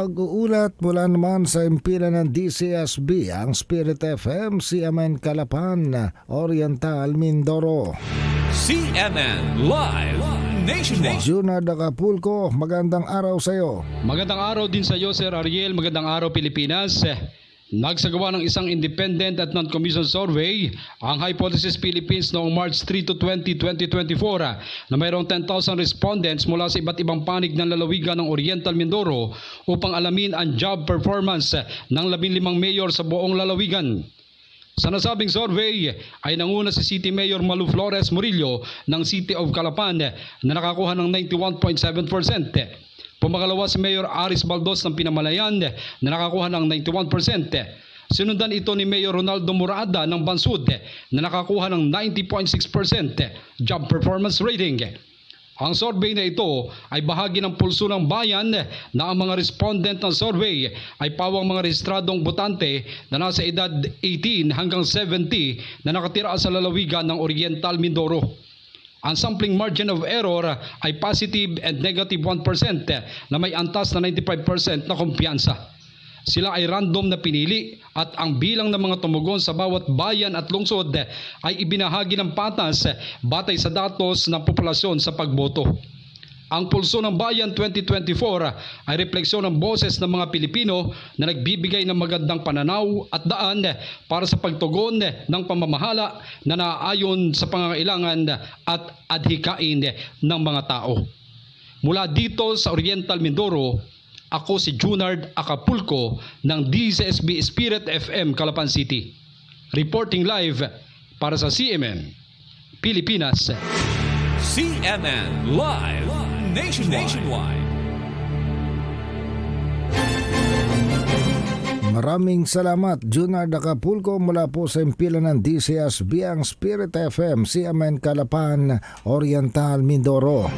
Pag-uulat mula naman sa impila ng DCSB, ang Spirit FM, CMN Kalapan, Oriental, Mindoro. CNN Live Nationwide. Junard Acapulco, magandang araw sa iyo. Magandang araw din sa iyo, Sir Ariel. Magandang araw, Pilipinas. Nagsagawa ng isang independent at non-commissioned survey ang Hypothesis Philippines noong March 3 to 20, 2024 na mayroong 10,000 respondents mula sa iba't ibang panig ng lalawigan ng Oriental Mindoro upang alamin ang job performance ng 15 mayor sa buong lalawigan. Sa nasabing survey ay nanguna si City Mayor Malu Flores Murillo ng City of Calapan na nakakuha ng 91.7%. Pumangalawa si Mayor Aris Baldos ng Pinamalayan na nakakuha ng 91%. Sinundan ito ni Mayor Ronaldo Murada ng Bansud na nakakuha ng 90.6% job performance rating. Ang survey na ito ay bahagi ng pulso ng bayan na ang mga respondent ng survey ay pawang mga rehistradong botante na nasa edad 18 hanggang 70 na nakatira sa lalawigan ng Oriental Mindoro. Ang sampling margin of error ay positive and negative 1% na may antas na 95% na kumpiyansa. Sila ay random na pinili at ang bilang ng mga tumugon sa bawat bayan at lungsod ay ibinahagi ng patas batay sa datos ng populasyon sa pagboto. Ang Pulso ng Bayan 2024 ay refleksyon ng boses ng mga Pilipino na nagbibigay ng magandang pananaw at daan para sa pagtugon ng pamamahala na naaayon sa pangangailangan at adhikain ng mga tao. Mula dito sa Oriental Mindoro, ako si Junard Acapulco ng DCSB Spirit FM Calapan City. Reporting live para sa CMN Pilipinas. CNN Live Nationwide. Maraming salamat, Junard Acapulco mula po sa impila ng DCSB, ang Spirit FM, CMN Kalapan, Oriental, Mindoro.